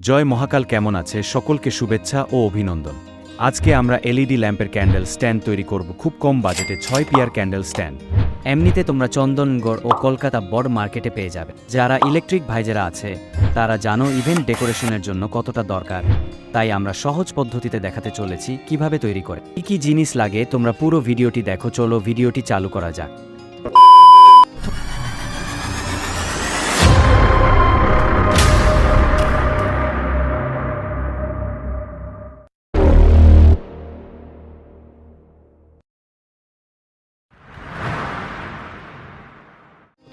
জয় মহাকাল কেমন আছে? সকলকে শুভেচ্ছা ও অভিনন্দন। আজকে আমরা এলইডি ল্যাম্পের ক্যান্ডেল স্ট্যান্ড তৈরি করব খুব কম বাজেটে ছয় পিয়ার ক্যান্ডেল স্ট্যান্ড। এমনিতে তোমরা চন্দনগড় ও কলকাতা বড় মার্কেটে পেয়ে যাবে। যারা ইলেকট্রিক ভাইজেরা আছে, তারা জানো ইভেন্ট ডেকোরেশনের জন্য কতটা দরকার। তাই আমরা সহজ পদ্ধতিতে দেখাতে চলেছি কীভাবে তৈরি করে। কি কি জিনিস লাগে তোমরা পুরো ভিডিওটি দেখো, চলো ভিডিওটি চালু করা যাক।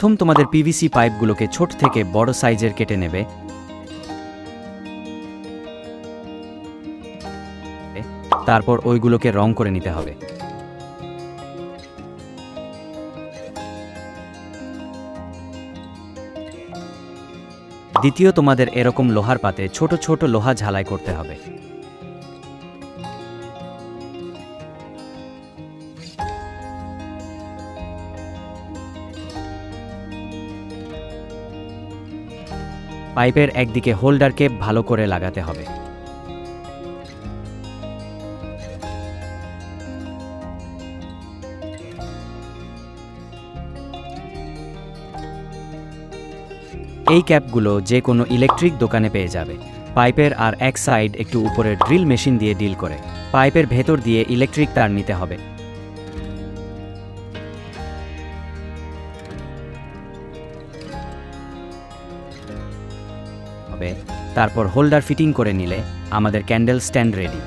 প্রথম তোমাদের পিভিসি পাইপগুলোকে ছোট থেকে বড় সাইজের কেটে নেবে। তারপর ওইগুলোকে রং করে নিতে হবে। দ্বিতীয় তোমাদের এরকম লোহার পাতে ছোট ছোট লোহা ঝালাই করতে হবে। পাইপের একদিকে হোল্ডার কেপ ভালো করে লাগাতে হবে। এই ক্যাপগুলো যে কোনো ইলেকট্রিক দোকানে পেয়ে যাবে। পাইপের আর এক সাইড একটু উপরে ড্রিল মেশিন দিয়ে ডিল করে। পাইপের ভেতর দিয়ে ইলেকট্রিক তার নিতে হবে। হবে। তারপর হোল্ডার ফিটিং করে নিলে আমাদের ক্যান্ডেল স্ট্যান্ড রেডি।